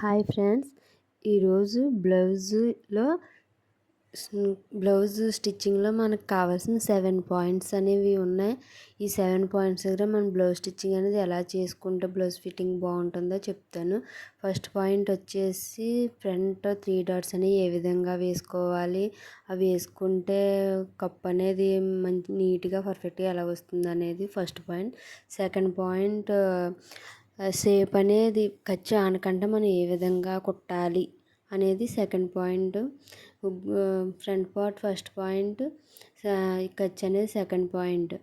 Hi friends. ఈరోజు బ్లౌజులో blouse స్టిచ్చింగ్లో మనకు కావాల్సిన సెవెన్ పాయింట్స్ అనేవి ఉన్నాయి. ఈ సెవెన్ పాయింట్స్ దగ్గర మనం బ్లౌజ్ స్టిచ్చింగ్ అనేది ఎలా చేసుకుంటే బ్లౌజ్ ఫిట్టింగ్ బాగుంటుందో చెప్తాను. ఫస్ట్ పాయింట్ వచ్చేసి ఫ్రంట్ త్రీ డాట్స్ అనేవి ఏ విధంగా వేసుకోవాలి? అవి వేసుకుంటే కప్ అనేది మంచి నీట్గా పర్ఫెక్ట్గా ఎలా వస్తుంది అనేది first point. Second point shape అనేది ఖర్చు ఆనకంటే మనం ఏ విధంగా కుట్టాలి అనేది second point front part first point ఖర్చు అనేది సెకండ్ పాయింట్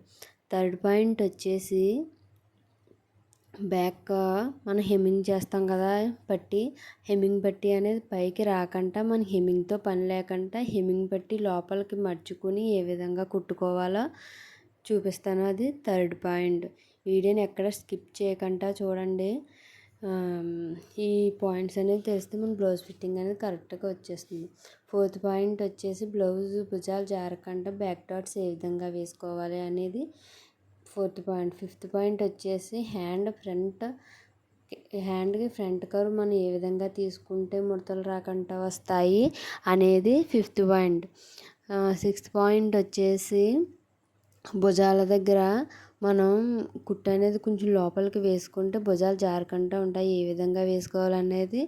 థర్డ్ పాయింట్ వచ్చేసి బ్యాక్ మనం హెమ్మింగ్ చేస్తాం కదా పట్టి. హెమ్మింగ్ పట్టి అనేది పైకి రాకుండా మన హెమ్మింగ్తో పని లేకుండా హెమ్మింగ్ పట్టి లోపలికి మర్చుకుని ఏ విధంగా కుట్టుకోవాలో చూపిస్తాను. అది థర్డ్ పాయింట్ వీడియోని ఎక్కడ స్కిప్ చేయకుండా చూడండి. ఈ పాయింట్స్ అనేది తెలిస్తే మన బ్లౌజ్ ఫిట్టింగ్ అనేది కరెక్ట్గా వచ్చేస్తుంది. ఫోర్త్ పాయింట్ వచ్చేసి బ్లౌజ్ భుజాలు జారకుండా బ్యాక్ డాట్స్ ఏ విధంగా వేసుకోవాలి అనేది ఫోర్త్ పాయింట్. ఫిఫ్త్ పాయింట్ వచ్చేసి హ్యాండ్ ఫ్రంట్ హ్యాండ్కి ఫ్రంట్ కవర్ మనం ఏ విధంగా తీసుకుంటే ముడతలు రాకుండా వస్తాయి అనేది ఫిఫ్త్ పాయింట్. సిక్స్త్ పాయింట్ వచ్చేసి భుజాల దగ్గర మనం కుట్టు అనేది కొంచెం లోపలికి వేసుకుంటే భుజాలు జారకుండా ఉంటాయి. ఏ విధంగా వేసుకోవాలనేది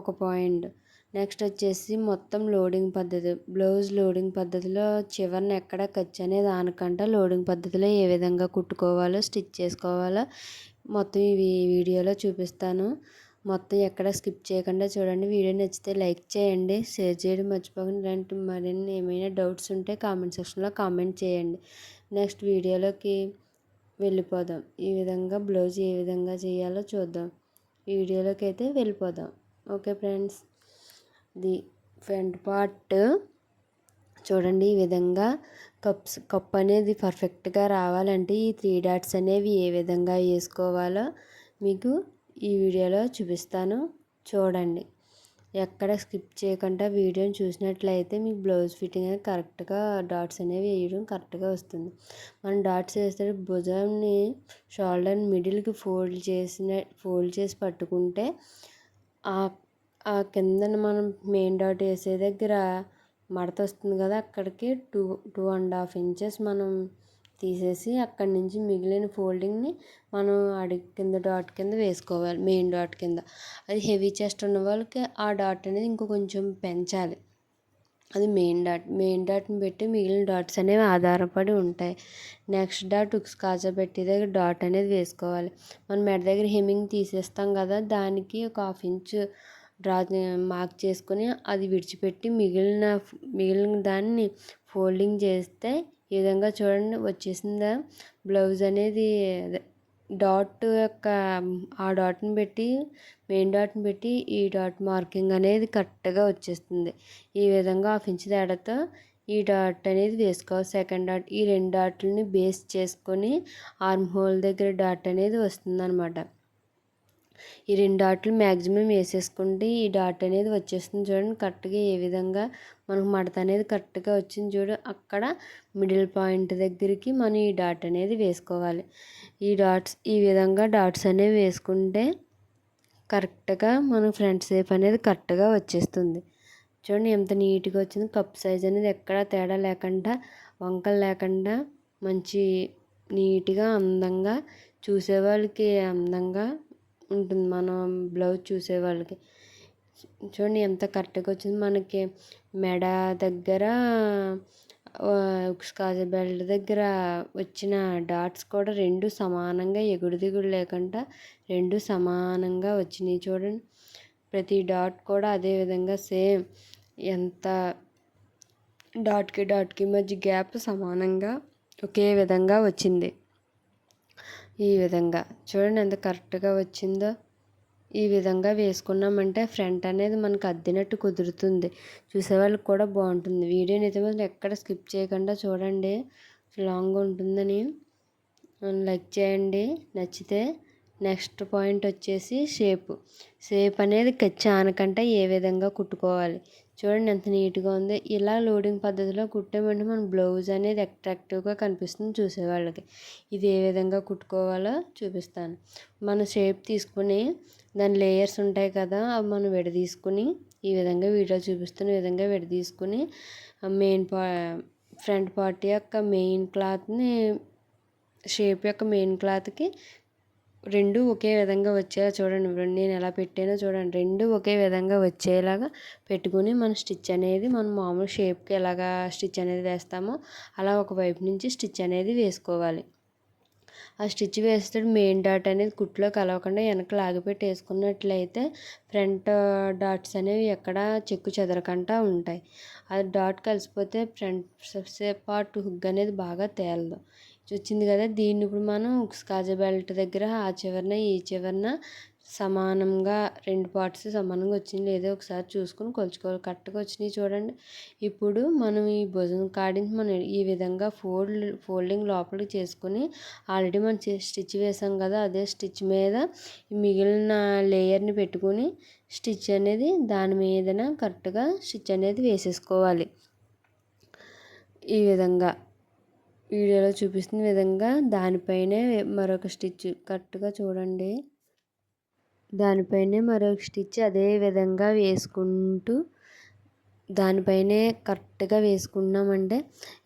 ఒక పాయింట్. నెక్స్ట్ వచ్చేసి మొత్తం లోడింగ్ పద్ధతి. బ్లౌజ్ లోడింగ్ పద్ధతిలో చివరిన ఎక్కడ ఖర్చు అనేది ఆనకుండా లోడింగ్ పద్ధతిలో ఏ విధంగా కుట్టుకోవాలో స్టిచ్ చేసుకోవాలో మొత్తం ఈ వీడియోలో చూపిస్తాను. మొత్తం ఎక్కడ స్కిప్ చేయకుండా చూడండి. వీడియో నచ్చితే లైక్ చేయండి. షేర్ చేయడం మర్చిపోకండి. ఇలాంటి మరిన్ని ఏమైనా డౌట్స్ ఉంటే కామెంట్ సెక్షన్లో కామెంట్ చేయండి. నెక్స్ట్ వీడియోలోకి వెళ్ళిపోదాం. ఈ విధంగా బ్లౌజ్ ఏ విధంగా చేయాలో చూద్దాం. వీడియోలోకి అయితే వెళ్ళిపోదాం. Okay friends the front part చూడండి. ఈ విధంగా కప్స్ కప్ అనేది పర్ఫెక్ట్గా రావాలంటే ఈ త్రీ డాట్స్ అనేవి ఏ విధంగా వేసుకోవాలో మీకు ఈ వీడియోలో చూపిస్తాను. చూడండి. ఎక్కడ స్కిప్ చేయకుండా వీడియోని చూసినట్లయితే మీకు బ్లౌజ్ ఫిట్టింగ్ అనేది కరెక్ట్గా డాట్స్ అనేవి వేయడం కరెక్ట్గా వస్తుంది. మనం డాట్స్ వేస్తే భుజాన్ని షోల్డర్ మిడిల్కి ఫోల్డ్ చేసిన ఫోల్డ్ చేసి పట్టుకుంటే ఆ కిందన మనం మెయిన్ డాట్ వేసే దగ్గర మడత వస్తుంది కదా అక్కడికి two two and half inches మనం తీసేసి అక్కడి నుంచి మిగిలిన ఫోల్డింగ్ని మనం అడి కింద డాట్ కింద వేసుకోవాలి మెయిన్ డాట్ కింద. అది హెవీ చెస్ట్ ఉన్న వాళ్ళకి ఆ డాట్ అనేది ఇంకో కొంచెం పెంచాలి. అది మెయిన్ డాట్ మెయిన్ డాట్ని పెట్టి మిగిలిన డాట్స్ అనేవి ఆధారపడి ఉంటాయి. నెక్స్ట్ డాట్ ఉక్స్ కాజా పెట్టి దగ్గర డాట్ అనేది వేసుకోవాలి. మనం మెడ దగ్గర హెమ్మింగ్ తీసేస్తాం కదా దానికి ఒక హాఫ్ ఇంచ్ డ్రా మార్క్ చేసుకొని అది విడిచిపెట్టి మిగిలిన మిగిలిన దాన్ని ఫోల్డింగ్ చేస్తే ఈ విధంగా చూడండి వచ్చేసిందా? బ్లౌజ్ అనేది డాట్ యొక్క ఆ డాట్ని పెట్టి మెయిన్ డాట్ని పెట్టి ఈ డాట్ మార్కింగ్ అనేది కరెక్ట్గా వచ్చేస్తుంది. ఈ విధంగా హాఫ్ ఇంచ్ తేడాతో ఈ డాట్ అనేది వేసుకోవాలి. సెకండ్ డాట్ ఈ రెండు డాట్లని బేస్ చేసుకొని ఆర్మ్ హోల్ దగ్గర డాట్ అనేది వస్తుందన్నమాట. ఈ రెండు డాట్లు మ్యాక్సిమం వేసేసుకుంటే ఈ డాట్ అనేది వచ్చేస్తుంది చూడండి. కరెక్ట్గా ఏ విధంగా మనకు మడత అనేది కరెక్ట్గా వచ్చింది చూడు. అక్కడ మిడిల్ పాయింట్ దగ్గరికి మనం ఈ డాట్ అనేది వేసుకోవాలి. ఈ డాట్స్ ఈ విధంగా డాట్స్ అనేవి వేసుకుంటే కరెక్ట్గా మన ఫ్రంట్ షేప్ అనేది కరెక్ట్గా వచ్చేస్తుంది. చూడండి ఎంత నీట్గా వచ్చింది. కప్ సైజ్ అనేది ఎక్కడ తేడా లేకుండా వంకలు లేకుండా మంచి నీట్గా అందంగా చూసేవాళ్ళకి అందంగా ఉంటుంది. మనం బ్లౌజ్ చూసే వాళ్ళకి. చూడండి ఎంత కరెక్ట్గా వచ్చింది. మనకి మెడ దగ్గర స్కాచ్ బెల్ట్ దగ్గర వచ్చిన డాట్స్ కూడా రెండు సమానంగా ఎగుడు దిగుడు లేకుండా రెండు సమానంగా వచ్చినాయి చూడండి. ప్రతి డాట్ కూడా అదే విధంగా సేమ్. ఎంత డాట్కి డాట్కి మధ్య గ్యాప్ సమానంగా ఒకే విధంగా వచ్చింది. ఈ విధంగా. చూడండి ఎంత కరెక్ట్గా వచ్చిందో. ఈ విధంగా వేసుకున్నామంటే ఫ్రంట్ అనేది మనకు అద్దినట్టు కుదురుతుంది. చూసేవాళ్ళకి కూడా బాగుంటుంది. వీడియోని అయితే ఎక్కడ స్కిప్ చేయకుండా చూడండి. లాంగ్ ఉంటుందని లైక్ చేయండి. నచ్చితే నెక్స్ట్ పాయింట్ వచ్చేసి షేప్. షేప్ అనేది కచ్చి ఆనకంటే ఏ విధంగా కుట్టుకోవాలి. చూడండి ఎంత నీట్గా ఉంది. ఇలా లోడింగ్ పద్ధతిలో కుట్టామంటే మన బ్లౌజ్ అనేది అట్రాక్టివ్గా కనిపిస్తుంది చూసేవాళ్ళకి. ఇది ఏ విధంగా కుట్టుకోవాలో చూపిస్తాను. మన షేప్ తీసుకుని దాని లేయర్స్ ఉంటాయి కదా అవి మనం విడదీసుకుని ఈ విధంగా వీడియో చూపిస్తున్న విధంగా విడదీసుకుని మెయిన్ పా ఫ్రంట్ పార్ట్ యొక్క మెయిన్ క్లాత్ని షేప్ యొక్క మెయిన్ క్లాత్కి రెండు ఒకే విధంగా వచ్చేలా చూడండి. నేను ఎలా పెట్టానో చూడండి. రెండు ఒకే విధంగా వచ్చేలాగా పెట్టుకుని మన స్టిచ్ అనేది మనం మామూలు షేప్కి ఎలాగా స్టిచ్ అనేది వేస్తామో అలా ఒక వైపు నుంచి స్టిచ్ అనేది వేసుకోవాలి. ఆ స్టిచ్ వేస్తే మెయిన్ డాట్ అనేది కుట్లో కలవకుండా వెనక లాగిపెట్టి వేసుకున్నట్లయితే ఫ్రంట్ డాట్స్ అనేవి ఎక్కడ చెక్కు చెదరకుండా ఉంటాయి. అది డాట్ కలిసిపోతే ఫ్రంట్ పార్ట్ హుగ్ అనేది బాగా తేలదు. వచ్చింది కదా దీన్ని ఇప్పుడు మనం స్కాచ్ బెల్ట్ దగ్గర ఆ చివరన ఈ చివరన సమానంగా రెండు పార్ట్స్ సమానంగా వచ్చింది. లేదో ఒకసారి చూసుకొని కొలుచుకోవాలి. కరెక్ట్గా వచ్చినాయి చూడండి. ఇప్పుడు మనం ఈ భుజం కాడించి మనం ఈ విధంగా ఫోల్డ్ ఫోల్డింగ్ లోపలికి చేసుకొని ఆల్రెడీ మనం స్టిచ్ వేసాం కదా అదే స్టిచ్ మీద మిగిలిన లేయర్ని పెట్టుకొని స్టిచ్ అనేది దాని మీదన కరెక్ట్గా స్టిచ్ అనేది వేసేసుకోవాలి. ఈ విధంగా. వీడియోలో చూపిస్తున్న విధంగా దానిపైనే మరొక స్టిచ్ కరెక్ట్గా చూడండి. దానిపైనే మరొక స్టిచ్ అదే విధంగా వేసుకుంటూ దానిపైనే కరెక్ట్గా వేసుకున్నామంటే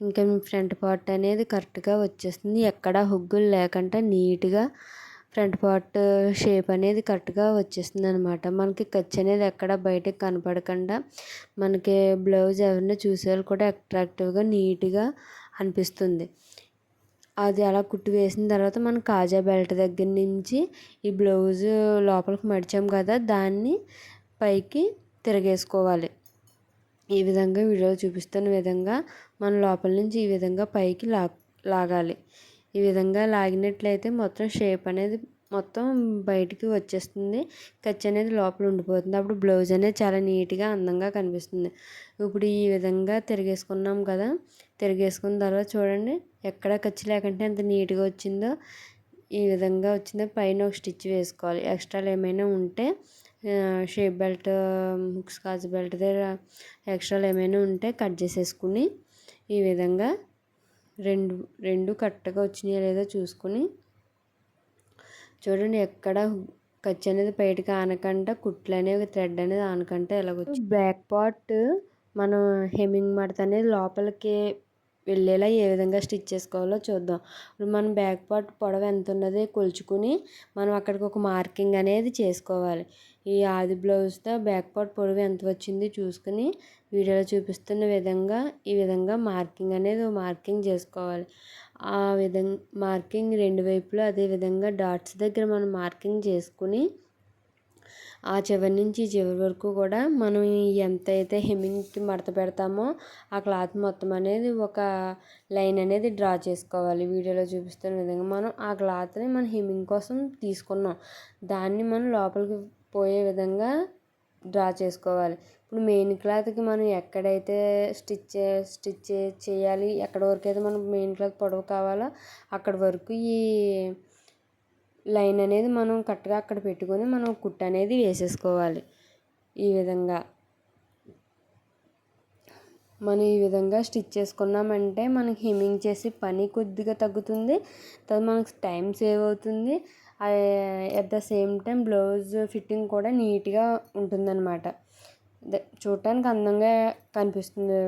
ఇంకా ఫ్రంట్ పార్ట్ అనేది కరెక్ట్గా వచ్చేస్తుంది. ఎక్కడ హుగ్గులు లేకుండా నీట్గా ఫ్రంట్ పార్ట్ షేప్ అనేది కరెక్ట్గా వచ్చేస్తుంది అనమాట మనకి ఖర్చు అనేది ఎక్కడ బయటకు కనపడకుండా మనకి బ్లౌజ్ ఎవరైనా చూసేవాళ్ళు కూడా అట్రాక్టివ్గా నీట్గా అనిపిస్తుంది. అది అలా కుట్టి వేసిన తర్వాత మనం కాజా బెల్ట్ దగ్గర నుంచి ఈ బ్లౌజ్ లోపలికి మడిచాం కదా దాన్ని పైకి తిరగేసుకోవాలి. ఈ విధంగా వీడియోలో చూపిస్తున్న విధంగా మన లోపల నుంచి ఈ విధంగా పైకి లా లాగాలి. ఈ విధంగా లాగినట్లయితే మొత్తం షేప్ అనేది మొత్తం బయటికి వచ్చేస్తుంది. ఖర్చు అనేది లోపల ఉండిపోతుంది. అప్పుడు బ్లౌజ్ అనేది చాలా నీట్గా అందంగా కనిపిస్తుంది. ఇప్పుడు ఈ విధంగా తిరిగేసుకున్నాం కదా. తిరిగేసుకున్న తర్వాత చూడండి ఎక్కడ ఖర్చు లేకుంటే ఎంత నీట్గా వచ్చిందో ఈ విధంగా వచ్చిందో. పైన ఒక స్టిచ్ వేసుకోవాలి. ఎక్స్ట్రాలు ఏమైనా ఉంటే షేప్ బెల్ట్ స్కాచ్ బెల్ట్ దగ్గర ఎక్స్ట్రాలు ఏమైనా ఉంటే కట్ చేసేసుకుని ఈ విధంగా రెండు రెండు కరెక్ట్గా వచ్చినాయో లేదో చూసుకుని చూడండి ఎక్కడ ఖర్చు అనేది బయటకు ఆనకుండా కుట్లు అనేవి థ్రెడ్ అనేది ఆనకంటే ఎలాగొచ్చు. బ్యాక్ పార్ట్ మనం హెమ్మింగ్ మడత అనేది లోపలికి వెళ్ళేలా ఏ విధంగా స్టిచ్ చేసుకోవాలో చూద్దాం. ఇప్పుడు మనం బ్యాక్ పార్ట్ పొడవు ఎంత ఉన్నది కొలుచుకుని మనం అక్కడికి ఒక మార్కింగ్ అనేది చేసుకోవాలి. ఈ ఆది బ్లౌజ్తో బ్యాక్ పార్ట్ పొడవు ఎంత వచ్చింది చూసుకుని వీడియోలో చూపిస్తున్న విధంగా ఈ విధంగా మార్కింగ్ అనేది మార్కింగ్ చేసుకోవాలి. ఆ విధంగా మార్కింగ్ రెండు వైపులా అదే విధంగా డాట్స్ దగ్గర మనం మార్కింగ్ చేసుకుని ఆ చివరి నుంచి చివరి వరకు కూడా మనం ఎంత అయితే హెమ్మింగ్కి మడత పెడతామో ఆ క్లాత్ మొత్తం అనేది ఒక లైన్ అనేది డ్రా చేసుకోవాలి. వీడియోలో చూపిస్తున్న విధంగా మనం ఆ క్లాత్ని మనం హెమ్మింగ్ కోసం తీసుకున్నాం. దాన్ని మనం లోపలికి పోయే విధంగా డ్రా చేసుకోవాలి. ఇప్పుడు మెయిన్ క్లాత్కి మనం ఎక్కడైతే స్టిచ్ స్టిచ్ చేయాలి ఎక్కడ వరకు అయితే మనకు మెయిన్ క్లాత్ పొడవు కావాలో అక్కడ వరకు ఈ లైన్ అనేది మనం కరెక్ట్గా అక్కడ పెట్టుకొని మనం కుట్టు అనేది వేసేసుకోవాలి. ఈ విధంగా. మనం ఈ విధంగా స్టిచ్ చేసుకున్నామంటే మనకి హెమ్మింగ్ చేసి పని కొద్దిగా తగ్గుతుంది. తర్వాత మనకు టైం సేవ్ అవుతుంది. At the same time blouse fitting కూడా నీట్గా ఉంటుందన్నమాట. చూడటానికి అందంగా కనిపిస్తుంది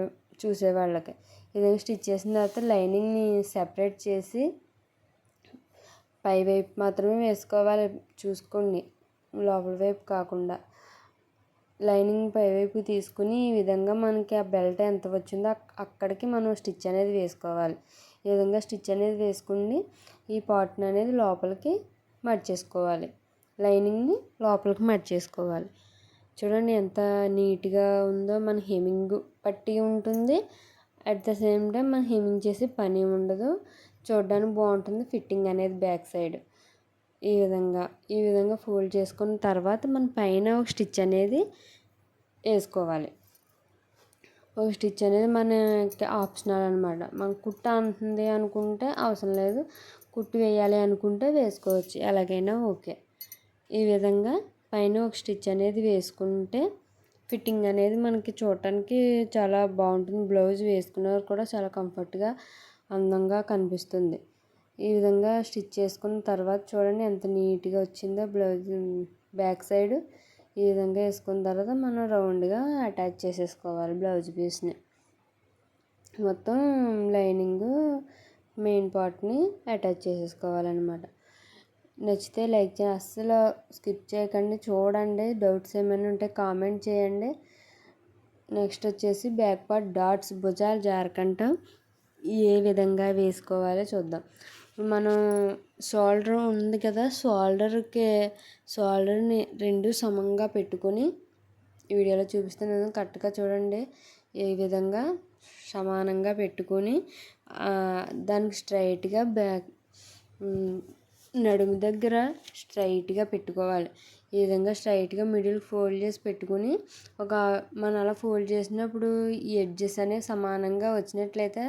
చూసేవాళ్ళకి. ఇది స్టిచ్ చేసిన తర్వాత లైనింగ్ని సెపరేట్ చేసి పై వైపు మాత్రమే వేసుకోవాలి. చూసుకోండి. లోపల వైపు కాకుండా. లైనింగ్ పై వైపు తీసుకుని ఈ విధంగా మనకి ఆ బెల్ట్ ఎంత వచ్చిందో అక్కడికి మనం స్టిచ్ అనేది వేసుకోవాలి. ఈ విధంగా స్టిచ్ అనేది వేసుకుని ఈ పాటన్ అనేది లోపలికి మడిచేసుకోవాలి లైనింగ్ని లోపలికి మడిచేసుకోవాలి చూడండి ఎంత నీట్గా ఉందో మన హెమింగ్ పట్టి ఉంటుంది. అట్ ద సేమ్ టైం మన హెమింగ్ చేసే పని ఉండదు. చూడడానికి బాగుంటుంది ఫిట్టింగ్ అనేది బ్యాక్ సైడ్. ఈ విధంగా ఈ విధంగా ఫోల్డ్ చేసుకున్న తర్వాత మన పైన ఒక స్టిచ్ అనేది వేసుకోవాలి. ఒక స్టిచ్ అనేది మనకి ఆప్షనల్ అనమాట మన కుట్ట అంటుంది అనుకుంటే అవసరం లేదు. కుట్టు వేయాలి అనుకుంటే వేసుకోవచ్చు. ఎలాగైనా ఓకే. ఈ విధంగా పైన ఒక స్టిచ్ అనేది వేసుకుంటే ఫిట్టింగ్ అనేది మనకి చూడటానికి చాలా బాగుంటుంది. బ్లౌజ్ వేసుకున్నవారు కూడా చాలా కంఫర్ట్గా అందంగా కనిపిస్తుంది. ఈ విధంగా స్టిచ్ చేసుకున్న తర్వాత చూడండి ఎంత నీట్గా వచ్చిందో బ్లౌజ్ బ్యాక్ సైడ్. ఈ విధంగా వేసుకున్న తర్వాత మనం రౌండ్గా అటాచ్ చేసేసుకోవాలి బ్లౌజ్ పీస్ని. మొత్తం లైనింగ్ మెయిన్ పార్ట్ని అటాచ్ చేసేసుకోవాలన్నమాట. నచ్చితే లైక్ చే అస్సలు స్కిప్ చేయకండి. చూడండి. డౌట్స్ ఏమైనా ఉంటే కామెంట్ చేయండి. నెక్స్ట్ వచ్చేసి బ్యాక్ పార్ట్ డాట్స్ భుజాలు జారకంట ఏ విధంగా వేసుకోవాలో చూద్దాం. మనం షోల్డర్ ఉంది కదా షోల్డర్కి షోల్డర్ని రెండు సమంగా పెట్టుకొని ఈ వీడియోలో చూపిస్తున్నాను. కరెక్ట్గా చూడండి. ఏ విధంగా సమానంగా పెట్టుకొని దానికి స్ట్రైట్గా బ్యాక్ నడుము దగ్గర స్ట్రైట్గా పెట్టుకోవాలి. ఈ విధంగా స్ట్రైట్గా మిడిల్ ఫోల్డ్ చేసి పెట్టుకుని ఒక మనం అలా ఫోల్డ్ చేసినప్పుడు ఈ ఎడ్జెస్ అనేవి సమానంగా వచ్చినట్లయితే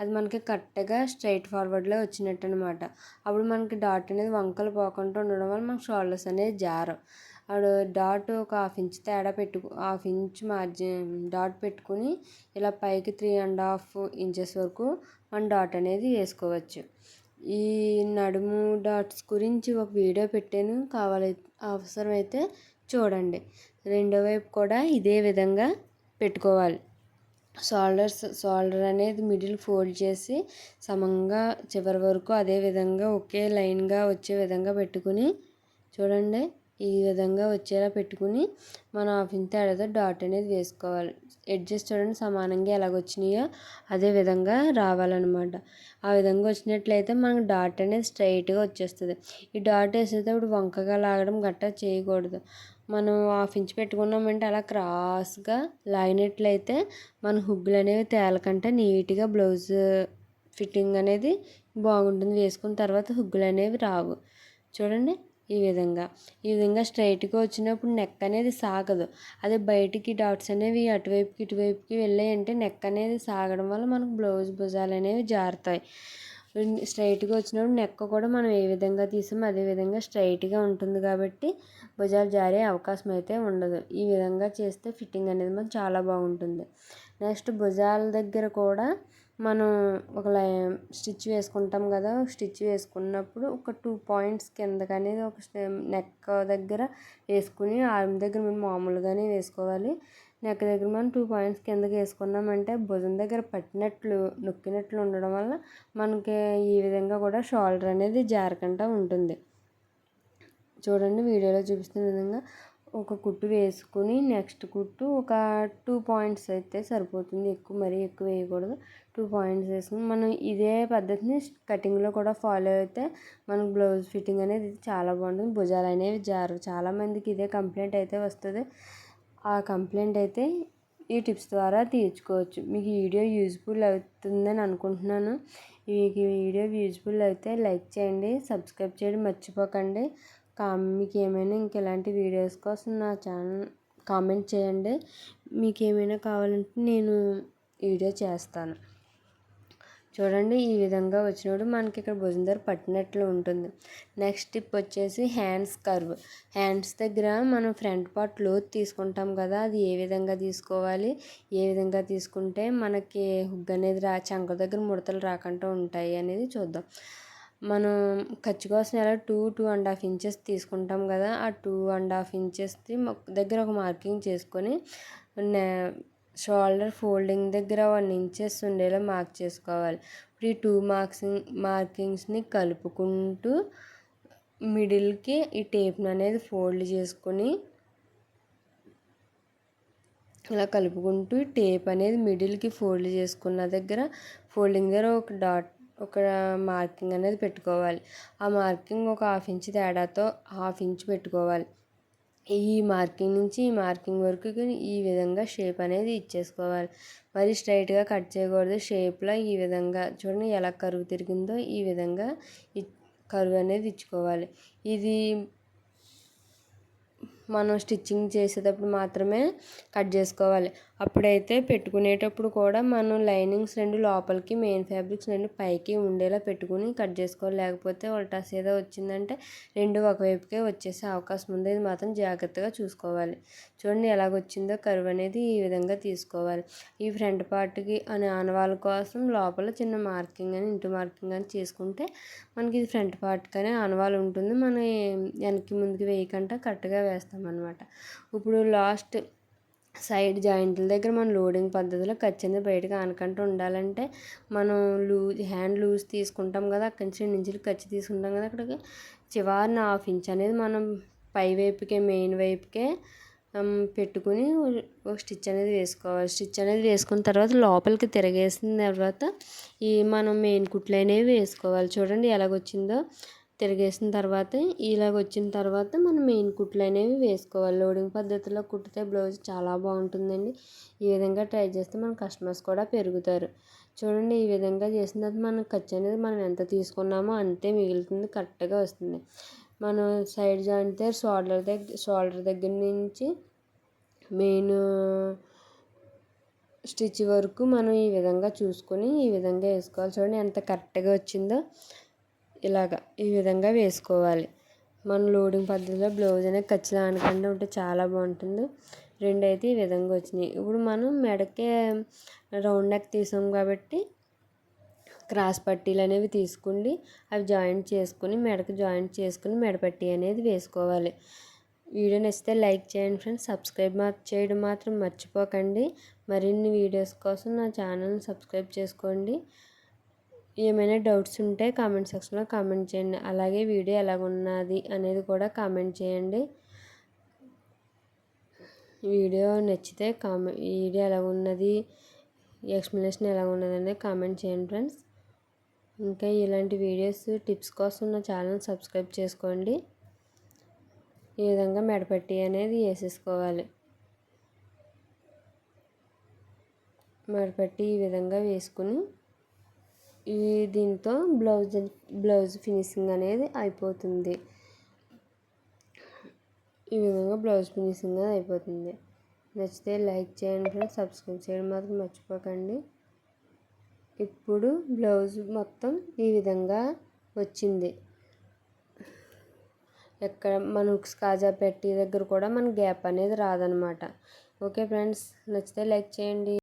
అది మనకి కరెక్ట్గా స్ట్రైట్ ఫార్వర్డ్లో వచ్చినట్టు అనమాట అప్పుడు మనకి డాట్ అనేది వంకలు పోకుండా ఉండడం వల్ల మనకు షోల్డర్స్ అనేది జారం ఆడ డాట్ ఒక హాఫ్ ఇంచ్ తేడా పెట్టుకు హాఫ్ ఇంచ్ మార్జిన్ డాట్ పెట్టుకుని ఇలా పైకి త్రీ అండ్ హాఫ్ ఇంచెస్ వరకు మన డాట్ అనేది వేసుకోవచ్చు. ఈ నడుము డాట్స్ గురించి ఒక వీడియో పెట్టాను. కావాలి అవసరమైతే చూడండి. రెండో వైపు కూడా ఇదే విధంగా పెట్టుకోవాలి. షోల్డర్స్ షోల్డర్ అనేది మిడిల్ ఫోల్డ్ చేసి సమంగా చివరి వరకు అదే విధంగా ఒకే లైన్గా వచ్చే విధంగా పెట్టుకుని చూడండి. ఈ విధంగా వచ్చేలా పెట్టుకుని మనం హాఫ్ ఇంచ్ తేడాతో డాట్ అనేది వేసుకోవాలి. ఎడ్జెస్ చూడండి సమానంగా ఎలాగొచ్చినాయో అదే విధంగా రావాలన్నమాట. ఆ విధంగా వచ్చినట్లయితే మనకు డాట్ అనేది స్ట్రైట్గా వచ్చేస్తుంది. ఈ డాట్ వేసేటప్పుడు వంకగా లాగడం గట్టా చేయకూడదు. మనం హాఫ్ ఇంచ్ పెట్టుకున్నామంటే అలా క్రాస్గా లాగినట్లయితే మన హుగ్గులు అనేవి తేలకంటే నీట్గా బ్లౌజ్ ఫిట్టింగ్ అనేది బాగుంటుంది. వేసుకున్న తర్వాత హుగ్గులు అనేవి రావు. చూడండి. ఈ విధంగా. ఈ విధంగా స్ట్రైట్గా వచ్చినప్పుడు నెక్ అనేది సాగదు. అదే బయటికి డాట్స్ అనేవి అటువైపుకి ఇటువైపుకి వెళ్ళాయంటే నెక్ అనేది సాగడం వల్ల మనకు బ్లౌజ్ భుజాలు అనేవి జారుతాయి. స్ట్రైట్గా వచ్చినప్పుడు నెక్ కూడా మనం ఏ విధంగా తీసామో అదే విధంగా స్ట్రైట్గా ఉంటుంది కాబట్టి భుజాలు జారే అవకాశం అయితే ఉండదు. ఈ విధంగా చేస్తే ఫిట్టింగ్ అనేది మనకు చాలా బాగుంటుంది. నెక్స్ట్ భుజాల దగ్గర కూడా మనం ఒక లై స్టిచ్ వేసుకుంటాం కదా స్టిచ్ వేసుకున్నప్పుడు ఒక టూ పాయింట్స్ కిందకి అనేది ఒక నెక్ దగ్గర వేసుకుని ఆర్మ్ దగ్గర మనం మామూలుగానే వేసుకోవాలి. నెక్ దగ్గర మనం టూ పాయింట్స్ కిందకి వేసుకున్నామంటే భుజం దగ్గర పట్టినట్లు నొక్కినట్లు ఉండడం వల్ల మనకి ఈ విధంగా కూడా షోల్డర్ అనేది జారకుండా ఉంటుంది. చూడండి వీడియోలో చూపిస్తున్న విధంగా ఒక కుట్టు వేసుకుని నెక్స్ట్ కుట్టు ఒక టూ పాయింట్స్ అయితే సరిపోతుంది. ఎక్కువ మరీ ఎక్కువ వేయకూడదు. టూ పాయింట్స్ వేసుకుని మనం ఇదే పద్ధతిని కటింగ్లో కూడా ఫాలో అయితే మనకు బ్లౌజ్ ఫిట్టింగ్ అనేది చాలా బాగుంటుంది. భుజాలు అనేవి జారు. చాలామందికి ఇదే కంప్లైంట్ అయితే వస్తుంది. ఆ కంప్లైంట్ అయితే ఈ టిప్స్ ద్వారా తీర్చుకోవచ్చు. మీకు ఈ వీడియో యూజ్ఫుల్ అవుతుందని అనుకుంటున్నాను. మీకు ఈ వీడియో యూజ్ఫుల్ అయితే లైక్ చేయండి సబ్స్క్రైబ్ చేయడం మర్చిపోకండి. మీకు ఏమైనా ఇంక ఇలాంటి వీడియోస్ కోసం నా ఛానల్ కామెంట్ చేయండి. మీకు ఏమైనా కావాలంటే నేను వీడియో చేస్తాను. చూడండి ఈ విధంగా వచ్చినప్పుడు మనకి ఇక్కడ భుజం దగ్గర పట్టినట్లు ఉంటుంది. నెక్స్ట్ టిప్ వచ్చేసి హ్యాండ్స్ కర్వ్. హ్యాండ్స్ దగ్గర మనం ఫ్రంట్ పార్ట్ లోత్ తీసుకుంటాం కదా అది ఏ విధంగా తీసుకోవాలి? ఏ విధంగా తీసుకుంటే మనకి హుగ్ అనేది రా చంక దగ్గర ముడతలు రాకుండా ఉంటాయి అనేది చూద్దాం. మనం ఖర్చు కోసం ఎలా two two and half inches తీసుకుంటాం కదా ఆ టూ అండ్ హాఫ్ ఇంచెస్ది దగ్గర ఒక మార్కింగ్ చేసుకొని షోల్డర్ ఫోల్డింగ్ దగ్గర వన్ ఇంచెస్ ఉండేలా మార్క్ చేసుకోవాలి. ఇప్పుడు ఈ టూ మార్క్స్ మార్కింగ్స్ని కలుపుకుంటూ మిడిల్కి ఈ టేప్ని అనేది ఫోల్డ్ చేసుకొని ఇలా కలుపుకుంటూ టేప్ అనేది మిడిల్కి ఫోల్డ్ చేసుకున్న దగ్గర ఫోల్డింగ్ దగ్గర ఒక డాట్ ఒక మార్కింగ్ అనేది పెట్టుకోవాలి. ఆ మార్కింగ్ ఒక హాఫ్ ఇంచ్ తేడాతో హాఫ్ ఇంచ్ పెట్టుకోవాలి. ఈ మార్కింగ్ నుంచి ఈ మార్కింగ్ వరకు ఈ విధంగా షేప్ అనేది ఇచ్చేసుకోవాలి. మరి స్ట్రైట్గా కట్ చేయకూడదు. షేప్లో ఈ విధంగా చూడండి ఎలా కరువు తిరిగిందో ఈ విధంగా కరువు అనేది ఇచ్చుకోవాలి. ఇది మనం స్టిచ్చింగ్ చేసేటప్పుడు మాత్రమే కట్ చేసుకోవాలి. అప్పుడైతే పెట్టుకునేటప్పుడు కూడా మనం లైనింగ్స్ రెండు లోపలికి మెయిన్ ఫ్యాబ్రిక్స్ రెండు పైకి ఉండేలా పెట్టుకుని కట్ చేసుకోవాలి. లేకపోతే ఉల్టా సీదా వచ్చిందంటే రెండు ఒకవైపుకే వచ్చేసే అవకాశం ఉంది. ఇది మాత్రం జాగ్రత్తగా చూసుకోవాలి. చూడండి ఎలాగొచ్చిందో కరువు అనేది ఈ విధంగా తీసుకోవాలి. ఈ ఫ్రంట్ పార్ట్కి అనే ఆనవాళ్ళ కోసం లోపల చిన్న మార్కింగ్ అని ఇంటూ మార్కింగ్ అని చేసుకుంటే మనకి ఇది ఫ్రంట్ పార్ట్ కానీ ఆనవాళ్ళు ఉంటుంది. మనం వెనక్కి ముందుకి వేయకుండా కరెక్ట్గా వేస్తాం అనమాట ఇప్పుడు లాస్ట్ సైడ్ జాయింట్ల దగ్గర మనం లోడింగ్ పద్ధతిలో ఖచ్చితంగా బయటకు ఆనకంటూ ఉండాలంటే మనం లూజ్ హ్యాండ్ లూజ్ తీసుకుంటాం కదా అక్కడి నుంచి నుంచి ఖర్చు తీసుకుంటాం కదా అక్కడికి చివరిన హాఫ్ ఇంచ్ అనేది మనం పై వైపుకే మెయిన్ వైపుకే పెట్టుకుని ఒక స్టిచ్ అనేది వేసుకోవాలి. స్టిచ్ అనేది వేసుకున్న తర్వాత లోపలికి తిరగేసిన తర్వాత ఈ మనం మెయిన్ కుట్లు అనేవి వేసుకోవాలి. చూడండి ఎలాగొచ్చిందో. తిరిగేసిన తర్వాత ఇలాగ వచ్చిన తర్వాత మనం మెయిన్ కుట్లు అనేవి వేసుకోవాలి. లోడింగ్ పద్ధతిలో కుట్టితే బ్లౌజ్ చాలా బాగుంటుందండి. ఈ విధంగా ట్రై చేస్తే మన కస్టమర్స్ కూడా పెరుగుతారు. చూడండి ఈ విధంగా చేసిన తర్వాత మనం ఖర్చు అనేది మనం ఎంత తీసుకున్నామో అంతే మిగులుతుంది కరెక్ట్గా వస్తుంది. మనం సైడ్ జాయింట్ షోల్డర్ దగ్గర షోల్డర్ దగ్గర నుంచి మెయిన్ స్టిచ్ వరకు మనం ఈ విధంగా చూసుకొని ఈ విధంగా వేసుకోవాలి. చూడండి ఎంత కరెక్ట్గా వచ్చిందో. ఇలాగ ఈ విధంగా వేసుకోవాలి. మన లోడింగ్ పద్ధతిలో బ్లౌజ్ అనేది ఖచ్చితంగా అనకుండా ఉంటే చాలా బాగుంటుంది. రెండు అయితే ఈ విధంగా వచ్చినాయి. ఇప్పుడు మనం మెడకే రౌండ్ నెక్ తీసాం కాబట్టి క్రాస్ పట్టీలు అనేవి తీసుకుని అవి జాయింట్ చేసుకుని మెడకు జాయింట్ చేసుకుని మెడపట్టీ అనేది వేసుకోవాలి. వీడియో నచ్చితే లైక్ చేయండి ఫ్రెండ్స్ సబ్స్క్రైబ్ మా చేయడం మాత్రం మర్చిపోకండి. మరిన్ని వీడియోస్ కోసం నా ఛానల్ని సబ్స్క్రైబ్ చేసుకోండి. ఏమైనా డౌట్స్ ఉంటే కామెంట్ సెక్షన్లో కామెంట్ చేయండి. అలాగే వీడియో ఎలాగున్నది అనేది కూడా కామెంట్ చేయండి. వీడియో నచ్చితే కామె వీడియో ఎలా ఉన్నది ఎక్స్ప్లెనేషన్ ఎలా ఉన్నది అనేది కామెంట్ చేయండి ఫ్రెండ్స్. ఇంకా ఇలాంటి వీడియోస్ టిప్స్ కోసం నా ఛానల్ సబ్స్క్రైబ్ చేసుకోండి. ఈ విధంగా మెడపట్టి అనేది వేసేసుకోవాలి. మెడపట్టి ఈ విధంగా వేసుకుని ఈ దీంతో బ్లౌజ్ బ్లౌజ్ ఫినిషింగ్ అనేది అయిపోతుంది. ఈ విధంగా బ్లౌజ్ ఫినిషింగ్ అయిపోతుంది. నచ్చితే లైక్ చేయండి ఫ్రెండ్స్ సబ్స్క్రైబ్ చేయడం మాత్రం మర్చిపోకండి. ఇప్పుడు బ్లౌజ్ మొత్తం ఈ విధంగా వచ్చింది. ఎక్కడ మన హుక్స్ కాజా పెట్టి దగ్గర కూడా మన గ్యాప్ అనేది రాదనమాట. ఓకే ఫ్రెండ్స్ నచ్చితే లైక్ చేయండి.